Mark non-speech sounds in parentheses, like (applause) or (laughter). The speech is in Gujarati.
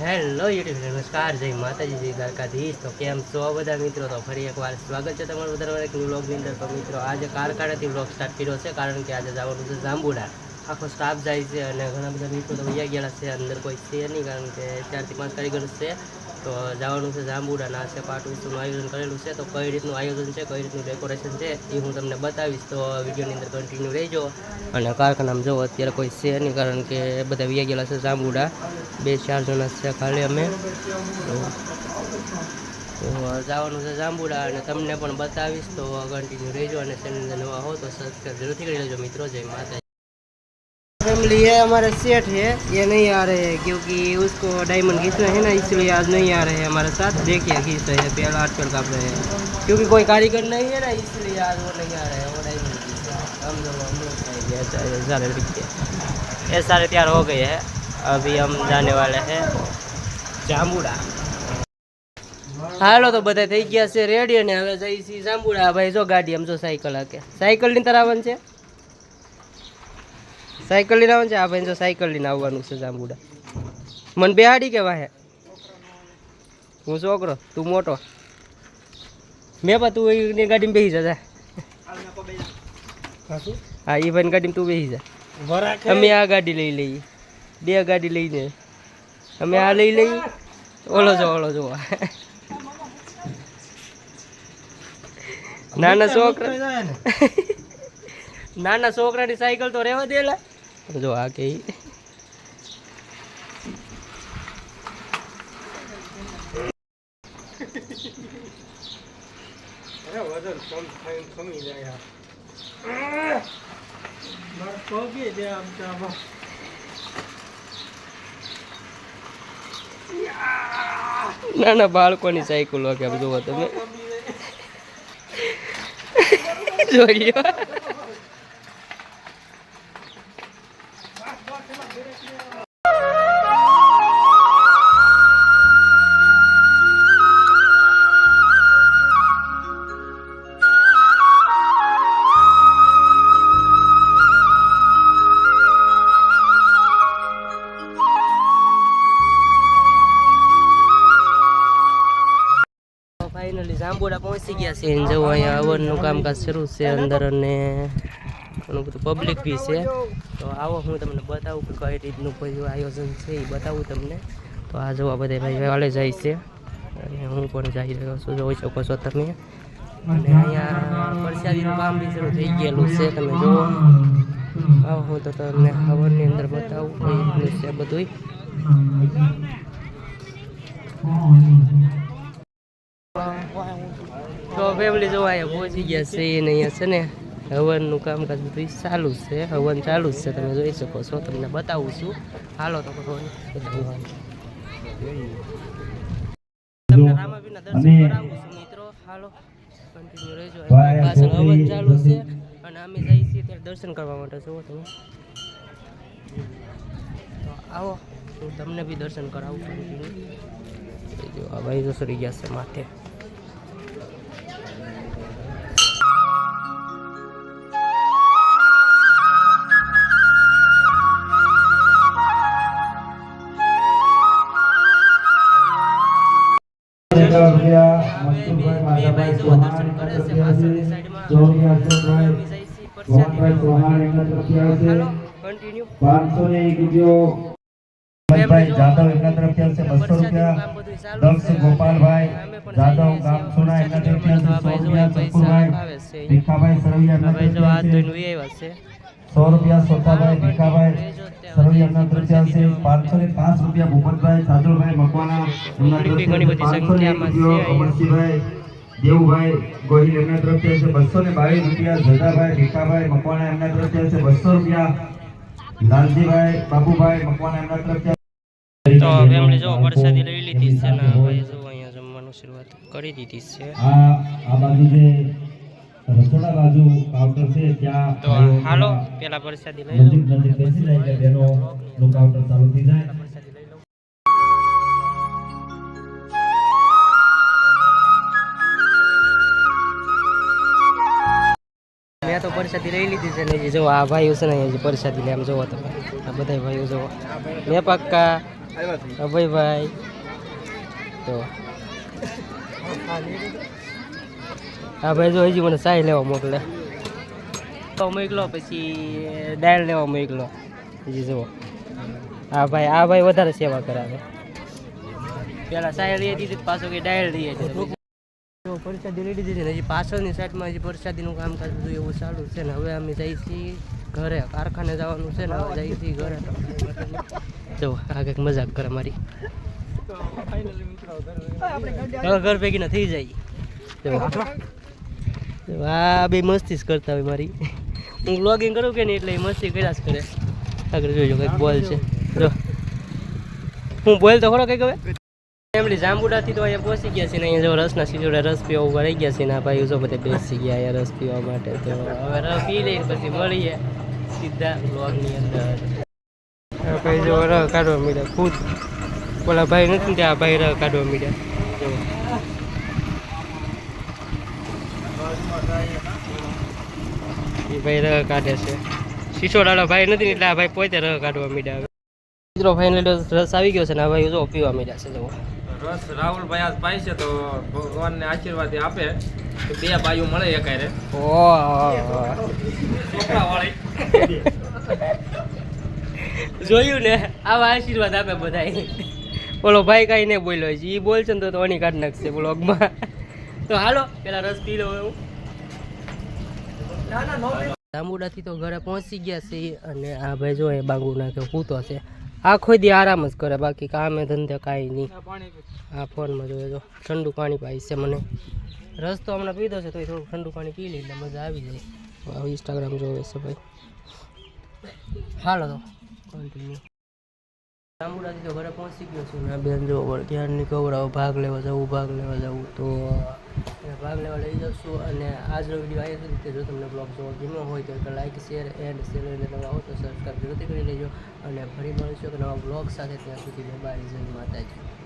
હેલો યુટ્યુબ નમસ્કાર, જય માતાજી, જય દ્વારકાધીશ. તો કેમ છો બધા મિત્રો? તો ફરી એકવાર સ્વાગત છે તમારું બધા એક વ્લોગની અંદર. તો મિત્રો, આજે કારખાનેથી વ્લોગ સ્ટાર્ટ કર્યો છે, કારણ કે આજે જવાનું છે જાંબુડા. આખો સ્ટાફ જાય છે અને ઘણા બધા મિત્રો તો વૈયા ગયેલા છે, અંદર કોઈ છે નહીં, કારણ કે ચારથી પાંચ કારીગર છે. તો જવાનું છે જાંબુડાના છે પાટ વિસ્તુનું આયોજન કરેલું છે. તો કઈ રીતનું આયોજન છે, કઈ રીતનું ડેકોરેશન છે, એ હું તમને બતાવીશ. તો વિડીયોની અંદર કન્ટિન્યુ રહેજો. અને કારખાનામાં જો અત્યારે કોઈ છે નહીં, કારણ કે બધા વ્યા ગયેલા છે જાંબુડા. બે ચાર જણા છે ખાલી અમે. તો જવાનું છે જાંબુડા અને તમને પણ બતાવીશ. તો કન્ટિન્યુ રહેજો અને ચેનલ નવા હો તો સબસ્ક્રાઈબ જરૂરથી કરી લેજો મિત્રો. જય માતા फैमिली है हमारे सेठ है ये नहीं आ रहे हैं क्योंकि उसको डायमंड खींचना है ना इसलिए आज नहीं आ रहे हैं हमारे साथ देखिए खींच रहे हैं पेड़ आठ पेड़ काट रहे हैं क्योंकि कोई कारीगर नहीं है ना इसलिए आज वो नहीं आ रहे हैं वो डायमंड खींच रहे हैं हम लोग हम लोग जाएंगे ऐसा सारे दिखते ये सारे तैयार हो गए हैं अभी हम जाने वाले हैं जांबुड़ा હાલો તો બધા થઈ ગયા છે રેડી અને હવે જઈ છીએ જાંબુડા ભાઈ જો ગાડી આમ જો સાયકલ હાકે સાયકલ ની તરફ આવવાનું છે સાયકલ લઈને આવવાનું છે? આ ભાઈ જો સાયકલ લઈને આવવાનું છે જાંબુડા. મને બેહાડી કે વાહે? હું છોકરો તું મોટો. મેં પણ તું એની ગાડીમાં બેસી જા હા એ ભાઈ ગાડીમાં તું બેસી જા. અમે આ ગાડી લઈ લઈએ. બે ગાડી લઈને. અમે આ લઈ લઈએ. ઓલો જો ઓલો જો. નાના છોકરા નાના છોકરાની સાયકલ તો રહેવા દેલા. જો આ કે ના ના બાળકોની સાયકલ કે જોવો તમે. (laughs) જોઈ જાંબુડા પહોંચી ગયા છે. અને જો અહીંયા હવનનું કામકાજ શરૂ છે અંદર અને ઘણું બધું પબ્લિક બી છે. તો આવો હું તમને બતાવું કે કઈ રીતનું કયું આયોજન છે એ બતાવું તમને. તો આ જોવા બધા ભાઈ વાલે જાય છે. અને હું પણ જઈ રહ્યો છું, જોઈ શકો છો તમે. અને અહીંયા પ્રસાદીનું કામ બી શરૂ થઈ ગયેલું છે, તમે જુઓ. આવો હું તો તમને હવનની અંદર બતાવું કઈ રીતનું છે બધું તો અહીંયા પહોંચી ગયા છે અને અહીંયા છે ને હવનનું કામકાજ બધું ચાલુ જ છે હવન ચાલુ જ છે તમે જોઈ શકો છો તમને બતાવું છું. હાલો તો તમને રામાપીરના દર્શન કરાવું છું મિત્રો. હાલો કન્ટિન્યુ રહેજો. પાછળ હવન ચાલુ છે અને અમે જઈએ છીએ ત્યારે દર્શન કરવા માટે. જુઓ તમે. તો આવો હું તમને બી દર્શન કરાવું. કન્ટિન્યુ જો આ ભાઈ ગયા છે માથે. પાંચસો ને એક રૂપિયો ભાઈ જાદવ એમના તરફથી આવશે બસો રૂપિયા. દક્ષ ગોપાલભાઈ જાદવ ગામ સોના એમના તરફથી આવશે સો રૂપિયા ચંપુરભાઈ ભીખાભાઈ સરવૈયા એમના તરફથી આવશે સો રૂપિયા સોતાભાઈ ભીખાભાઈ સરવૈયા એમના તરફથી આવશે પાંચસો ને પાંચ રૂપિયા ભૂપતભાઈ સાદુલભાઈ મકવાના એમના ઘણી તરફથી બધી પાંચસો ને એક રૂપિયો છે. અમરસિંહભાઈ. દેવુભાઈ ગોહિલ એમના તરફથી હશે બસો ને બાવીસ રૂપિયા જગાભાઈ ભીખાભાઈ મકવાણા એમના તરફથી હશે બસો રૂપિયા લાલજીભાઈ બાબુભાઈ મકવાણા એમના તરફથી તો જો પ્રસાદી લઈ લીધી છે ને ભાઈ જો અહીંયા જમવાનું શરૂઆત કરી દીધી છે. આ આ બાજુ જે રસોડા બાજુ કાઉન્ટર છે ત્યાં તો હાલો પેલા પ્રસાદી લઈ લો નજીક નજીક બેસી જાય બેનો નું કાઉન્ટર ચાલુ થઈ જાય. મેં તો પરસાદી લઈ લીધી છે ને જે આ ભાઈઓ છે ને એ પરસાદી લે, આમ જોવો તમે. આ બધા ભાઈઓ જોવો. મેં પક્કા? અભયભાઈ તો હા ભાઈ જો હજી મને સાઈ લેવા મોકલે. તો મોકલો પછી ડાયલ લેવા મોકલો. હજી જુઓ. હા ભાઈ, આ ભાઈ વધારે સેવા કરાવે. પેલા સાઈ લઈ દીધી પાછો કે ડાયલ લઈએ પરસાદી લઈ લીધી છે ને હજી પાછળની સાઈડમાં હજી પરસાદીનું કામકાજ બધું એવું ચાલુ છે ને હવે અમે જઈએ છીએ ઘરે. કારખાને જવાનું છે ને હવે જઈએ છીએ ઘરે. જો, આ કંઈક મજાક કરે મારી. ઘર ભેગી ના થઈ જાય. આ બે મસ્તી જ કરતા હોય મારી. હું બ્લોગિંગ કરું કે નહીં એટલે એ મસ્તી કર્યા જ કરે. આગળ જોઈજો કંઈક બોલ છે. જો. હું બોલ તો ખરો કંઈક હવે? ફેમિલી જાંબુડાથી તો અહીંયા પહોંચી ગયા છે ને અહીંયા જો રસના સિજોડા રસ પીવા ઊભા રહી ગયા છે ને ભાઈ જો બધે બેસી ગયા અહીંયા રસ પીવા માટે. તો હવે રસ પી લઈને પછી મળીએ સીધા બ્લોગની અંદર. ભાઈ જો રહ કાઢવા મીડ્યા, ખુદ. ઓલા ભાઈ નથી ને ત્યાં ભાઈ રહ કાઢવા મીડ્યા. એ ભાઈ રહ કાઢે છે. શીશોડાવાળા ભાઈ નથી એટલે આ ભાઈ પોતે રહ કાઢવા મીડ્યા મિત્રો ફાઇનલ રસ આવી ગયો છે ને ભાઈ જો પીવા મીડ્યા છે જો રસ રાહુલભાઈ આજ પાય છે તો ભગવાનને આશીર્વાદ આપે. કે બે બાયુ મળે એક ઓહ છોકરા જોયું ને? આવા આશીર્વાદ આપે બધાય. બોલો ભાઈ કાંઈ નહીં બોલ્યો. છે એ બોલશે ને તો અણી કાઢ નાખશે બ્લોગમાં તો હાલો પેલા રસ પી લો એવું. જાંબુડાથી તો ઘરે પહોંચી ગયા છે અને આ ભાઈ જો એ બાંગુ નાખે પૂતો છે. આખો દી આરામ જ કરે બાકી કામે ધંધે કાંઈ નહીં. આ ફોનમાં જોઈએ તો ઠંડુ પાણી પાઈ છે મને. રસ્તો હમણાં પીધો છે તો થોડું ઠંડુ પાણી પી લઈ એટલે મજા આવી જાય. ઇન્સ્ટાગ્રામ જોવે છે ભાઈ. હાલો તો કન્ટિન્યુ જાંબુડાથી તો ઘરે પહોંચી ગયો છું બેન જો ક્યારની કવડાવો ભાગ લેવા જવું ભાગ લેવા જવું તો ભાગ લેવા લઈ જાઉં અને આજનો વીડિયો આવી કે જો તમને બ્લોગ જોવો ગમ્યો હોય તો લાઇક શેર એન્ડ અને તમે આવો તો સબસ્ક્રાઈબ જરૂરથી કરી લેજો. અને ફરી મળીશું કે નવા બ્લોગ સાથે. ત્યાં સુધી બાય જય માતાજી.